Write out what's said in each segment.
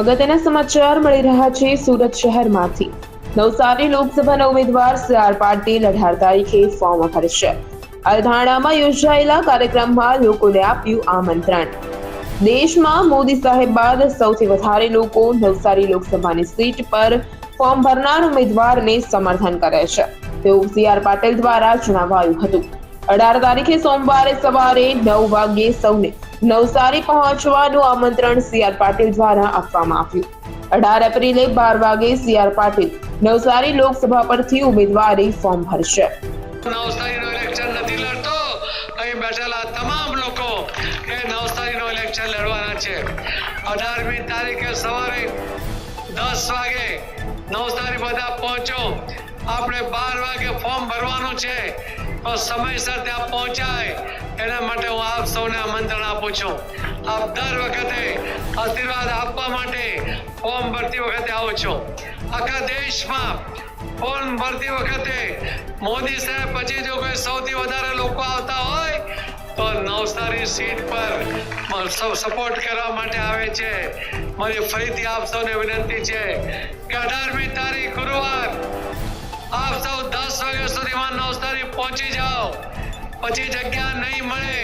અગત્યના સમાચાર મળી રહ્યા છે સુરત શહેરમાંથી. નવસારી લોકસભાના ઉમેદવાર સી આર પાટીલ અઢાર તારીખે ફોર્મ ભરશે અલધાણામાં યોજાયેલા કાર્યક્રમમાં લોકોને આપ્યું આમંત્રણ. દેશમાં મોદી સાહેબ બાદ સૌથી વધારે લોકો નવસારી લોકસભાની સીટ પર ફોર્મ ભરનાર ઉમેદવારને સમર્થન કરે છે. તેવું સી આર પાટીલ દ્વારા જણાવાયું હતું. અઢાર તારીખે સોમવારે સવારે નવ વાગ્યે સૌને નવસારી પહોંચવાનું આમંત્રણ સી આર પાટીલ દ્વારા આપવામાં આવ્યું. અઢાર એપ્રિલે બાર વાગે સી આર પાટીલ નવસારી લોકસભા પરથી ઉમેદવારી ફોર્મ ભરશે. નવસારીનો ઇલેક્શન નથી લડતો. અહીં બેઠેલા તમામ લોકો એ નવસારીનો ઇલેક્શન લડવાના છે. અઢારમી તારીખે સવારે દસ વાગે નવસારી બધા પહોંચો. આપણે બાર વાગે ફોર્મ ભરવાનું છે. તો સમયસર ત્યાં પહોંચાય. એના માટે હું આપ સૌને આમંત્રણ આપું છું. આપ દર વખતે આશીર્વાદ આપવા માટે ફોર્મ ભરતી વખતે આવું છું. આખા દેશમાં ફોર્મ ભરતી વખતે મોદી સાહેબ પછી જો કોઈ સૌથી વધારે લોકો આવતા હોય, તો નવસારી સીટ પર સૌ સપોર્ટ કરવા માટે આવે છે. મારી ફરીથી આપ સૌને વિનંતી છે કે અઢારમી તારીખ ગુરુવાર આપ સૌ દસ વાગ્યા સુધીમાં નવસારી પહોંચી જાઓ. પછી જગ્યા નહીં મળે.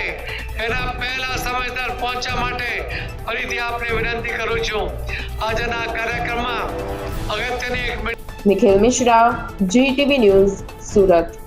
એના પહેલા સમયસર પહોંચવા માટે ફરીથી આપને વિનંતી કરું છું. આજના કાર્યક્રમમાં અગત્યની એક Nikhil Mishra Zee TV news Surat.